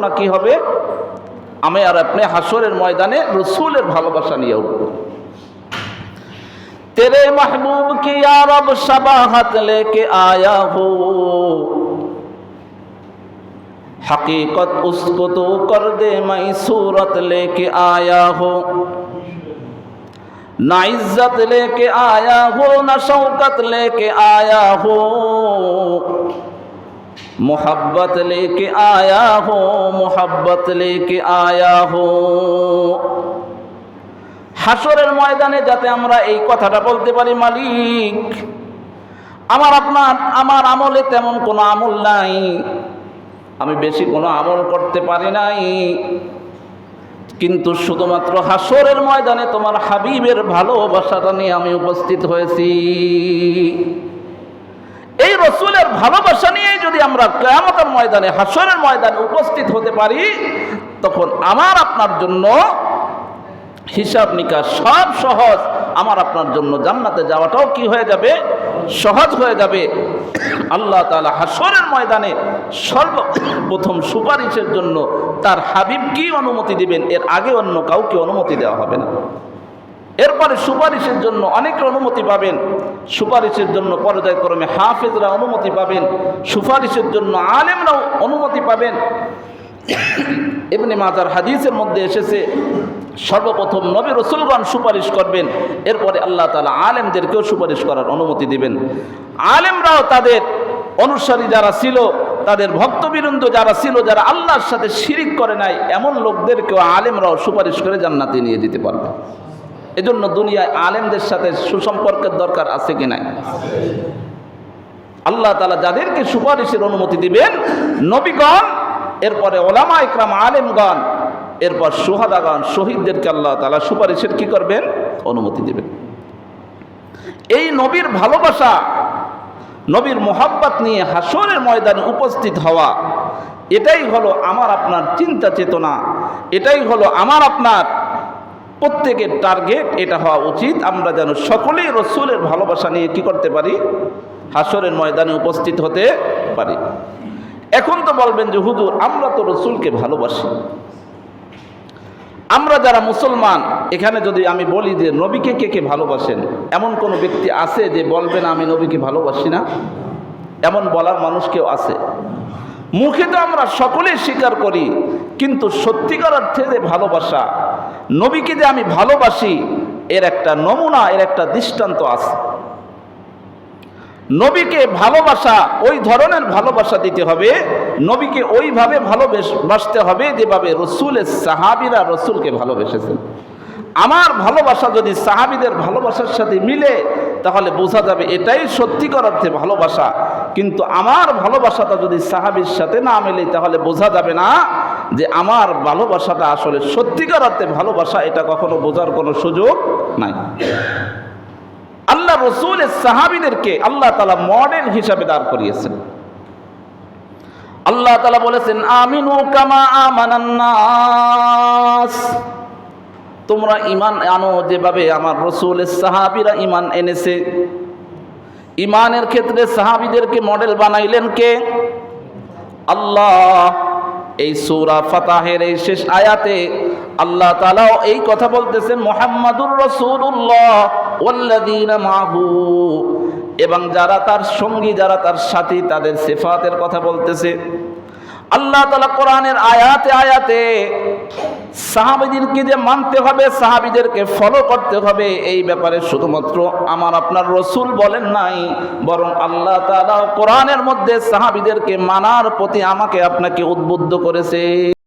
না কি হবে আমি আর আপনি হাসরের ময়দানে রসুলের ভালোবাসা নিয়ে উঠব तेरे महबूब की यारब शबाहत लेके आया हो हकीकत उसको तो कर दे मैं सूरत लेके आया हो ना इज्जत लेके आया हो ना शौकत लेके आया हो मोहब्बत लेके आया हो मोहब्बत लेके आया हो হাসরের ময়দানে যাতে আমরা এই কথাটা বলতে পারি মালিক আমার আপনার আমার আমলে তেমন কোনো আমল নাই আমি বেশি কোনো আমল করতে পারি নাই কিন্তু শুধুমাত্র হাসরের ময়দানে তোমার হাবিবের ভালোবাসাটা নিয়ে আমি উপস্থিত হয়েছি এই রসুলের ভালোবাসা নিয়ে যদি আমরা কেয়ামতের ময়দানে হাসরের ময়দানে উপস্থিত হতে পারি, তখন আমার আপনার জন্য হিসাব নিকাশ সব সহজ। আমার আপনার জন্য জান্নাতে যাওয়াটাও কি হয়ে যাবে? সহজ হয়ে যাবে। আল্লাহ তাআলা হাসরের ময়দানে সর্বপ্রথম সুপারিশের জন্য তার হাবিব কি অনুমতি দিবেন? এর আগে অন্য কাউকে অনুমতি দেওয়া হবে না। এরপরে সুপারিশের জন্য অনেকে অনুমতি পাবেন। সুপারিশের জন্য পর্যায়ক্রমে হাফেজরা অনুমতি পাবেন। সুপারিশের জন্য আলেমরাও অনুমতি পাবেন। এমনি মাজার হাদিসের মধ্যে এসেছে, সর্বপ্রথম নবী রসুলগণ সুপারিশ করবেন, এরপরে আল্লাহ তালা আলেমদেরকেও সুপারিশ করার অনুমতি দিবেন। আলেমরাও তাদের অনুসারী যারা ছিল, তাদের ভক্তবৃন্দ যারা ছিল, যারা আল্লাহর সাথে শিরিক করে নাই, এমন লোকদেরকেও আলেমরাও সুপারিশ করে জান্নাতে নিয়ে দিতে পারবে। এজন্য দুনিয়ায় আলেমদের সাথে সুসম্পর্কের দরকার আছে কি নাই? আল্লাহ তালা যাদেরকে সুপারিশের অনুমতি দিবেন, নবীগণ, এরপরে ওলামা ইকরাম আলেমগণ, এরপর সোহাদাগণ, শহীদদেরকে আল্লাহ তালা সুপারিশের কি করবেন? অনুমতি দেবেন। এই নবীর ভালোবাসা, নবীর মোহাব্বত নিয়ে হাসরের ময়দানে উপস্থিত হওয়া, এটাই হলো আমার আপনার চিন্তা চেতনা এটাই হলো আমার আপনার প্রত্যেকের টার্গেট এটা হওয়া উচিত। আমরা যেন সকলেই রসুলের ভালোবাসা নিয়ে কি করতে পারি? হাসরের ময়দানে উপস্থিত হতে পারি। এখন তো বলবেন যে, হুজুর, আমরা তো রসুলকে ভালোবাসি। আমরা যারা মুসলমান, এখানে যদি আমি বলি যে, নবীকে কে কে ভালোবাসেন? এমন কোনো ব্যক্তি আছে যে বলবেন, আমি নবীকে ভালোবাসি না? এমন বলার মানুষ কেউ আছে? মুখে তো আমরা সকলেই স্বীকার করি, কিন্তু সত্যিকার অর্থে যে ভালোবাসা নবীকে যে আমি ভালোবাসি, এর একটা নমুনা, এর একটা দৃষ্টান্ত আছে। নবীকে ভালোবাসা, ওই ধরনের ভালোবাসা দিতে হবে, নবীকে ওইভাবে ভালোবাসতে হবে যেভাবে রসুলের সাহাবিরা রসুলকে ভালোবেসেছেন। আমার ভালোবাসা যদি সাহাবিদের ভালোবাসার সাথে মিলে, তাহলে বোঝা যাবে এটাই সত্যিকার অর্থে ভালোবাসা। কিন্তু আমার ভালোবাসাটা যদি সাহাবির সাথে না মেলে, তাহলে বোঝা যাবে না যে আমার ভালোবাসাটা আসলে সত্যিকার অর্থে ভালোবাসা, এটা কখনো বোঝার কোনো সুযোগ নাই। আল্লাহ রসুলের সাহাবিদেরকে আল্লাহ তালা মডেল হিসাবে দাঁড় করিয়েছেন। আল্লাহ তালা বলেছেন, আমিনু কামা আমানান্নাস তোমরা ইমান আনো, যেভাবে আমার রসুলের সাহাবিরা ইমান এনেছে। ইমানের ক্ষেত্রে সাহাবিদেরকে মডেল বানাইলেন কে? আল্লাহ। এই সৌরা ফাতাহের এই শেষ আয়াতে আল্লাহ তালাও এই কথা বলতেছেন, মোহাম্মদুর রসুল্লাহ এবং যারা তার সঙ্গী, যারা তার সাথী, তাদের সেফাতের কথা বলতেছে। আল্লাহ তালা কোরআনের আয়াতে আয়াতে সাহাবিদেরকে যে মানতে হবে, সাহাবিদেরকে ফলো করতে হবে, এই ব্যাপারে শুধুমাত্র আমার আপনার রসুল বলেন নাই, বরং আল্লাহ তালা কোরআনের মধ্যে সাহাবিদেরকে মানার প্রতি আমাকে আপনাকে উদ্বুদ্ধ করেছে।